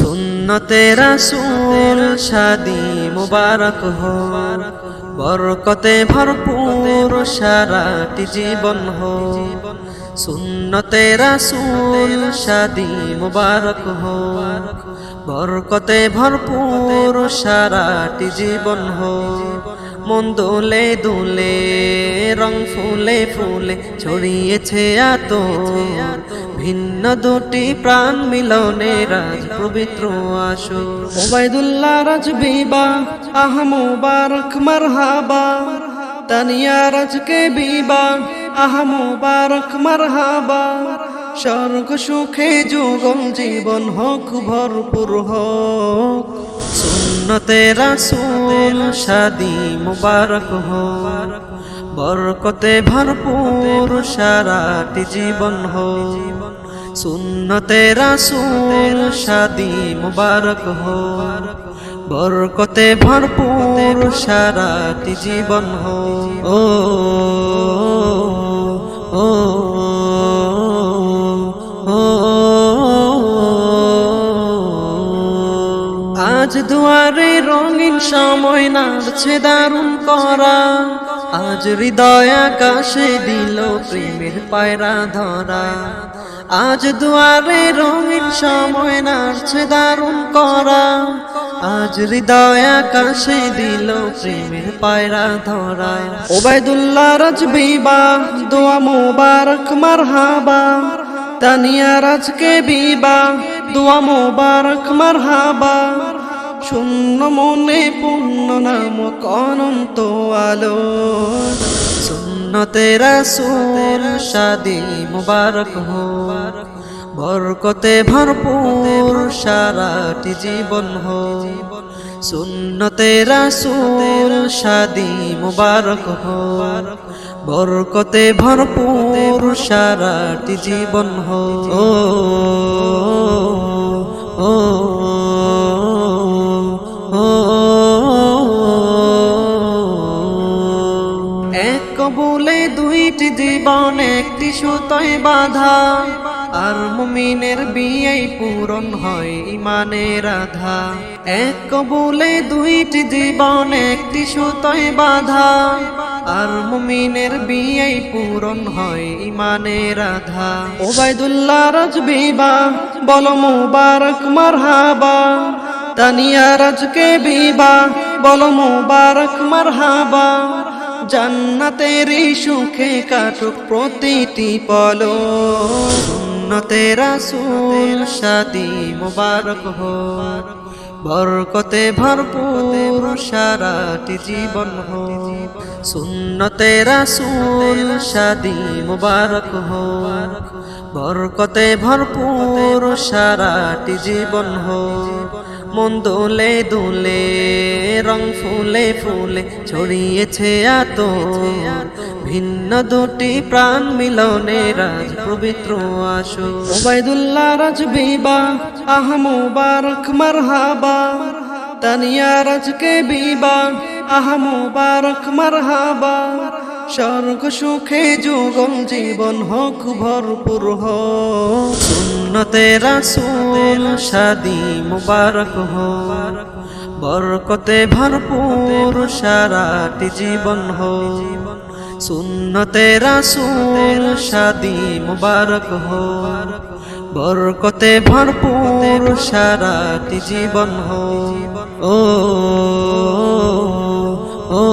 সুন্নতে রাসূল শাদি মুবারক হো বরকতে ভরপুর সারাটি জীবন হো সুন্নতে রাসূল শাদি মুবারক হো বরকতে ভরপুর সারাটি জীবন হো মন দোলে দুলে, রং ফুলে ফুলে ছড়িয়েছে এত ভিন্ন দুটি প্রাণ মিলনে রাজ পবিত্র আসো ওবায়দুল্লাহ রাজ বিবা আহ মুবারক মারহাবা। তানিয়া রাজকে বিবা আহ মুবারক মারহাবা। স্বর্গ সুখে যুগল জীবন হোক ভরপুর হোক। সুন্নতে রাসূল শাদি মুবারক হো বরকতে ভরপুর সারাটি জীবন হো সুন্নতে রাসূল শাদি মুবারক হো বরকতে ভরপুর সারাটি জীবন হো ও ও, আজ দুয়ারে রঙিন সময় নাড়ছে দারুণ করা। আজ হৃদয় আকাশে দিল প্রেমের পায়রা ধরা। আজ দুয়ারে রঙিন সময় নাড়ছে দারুণ করা। আজ হৃদয় আকাশে দিল প্রেমের পায়রা ধরা। ওবায়দুল্লাহ রাজবিবা দোয়া মোবারক, মারহাবা। তানিয়া রাজকে বিবা দোয়া মোবারক, মারহাবা। শূন্য মনে পূর্ণ নাম অনন্ত আলো। সুন্নতে রাসূল শাদি মুবারক হো বরকতে ভরপুর সারাটি জীবন হো সুন্নতে রাসূল শাদি মুবারক হো বরকতে ভরপুর সারাটি জীবন হো কবুলে দুইটি জীবন, একটি সুতোয় বাধা। আর মুমিনের বিয়েই পূরণ হয় ইমানের আধা। এক কবুলে দুইটি জীবন, একটি সুতোয় বাধা। আর মুমিনের বিয়েই পূরণ হয় ইমানের আধা। ওবায়দুল্লাহ রাজবিবা বলো মুবারক মারহাবা। তানিয়া রাজকে বিবা বলো মুবারক মারহাবা। জান্নাতেরই সুখে কাটুক প্রতিটি পলো। সুন্নতে রাসূল শাদি মুবারক হো বরকতে ভরপুর সারাটি জীবন হো সুন্নতে রাসূল শাদি মুবারক হো বরকতে ভরপুর সারাটি জীবন হো মন দোলে দুলে রং ফুলে ফুলে ছড়িয়েছে এত ভিন্ন দুটি প্রাণ মিলনে রাজ পবিত্র আসো ওবায়দুল্লাহ রাজ বিবা আহ মুবারক মারহাবা। তানিয়া রাজকে বিবা আহ মুবারক মারহাবা। স্বর্গ সুখে যুগল জীবন হোক ভরপুর হোক। সুন্নতে রাসূল শাদি মুবারক হো বরকতে ভরপুর সারাটি জীবন হো। সুন্নতে রাসুল শাদি মুবারক হো। বরকতে ভরপুর সারাটি জীবন হো। ও ও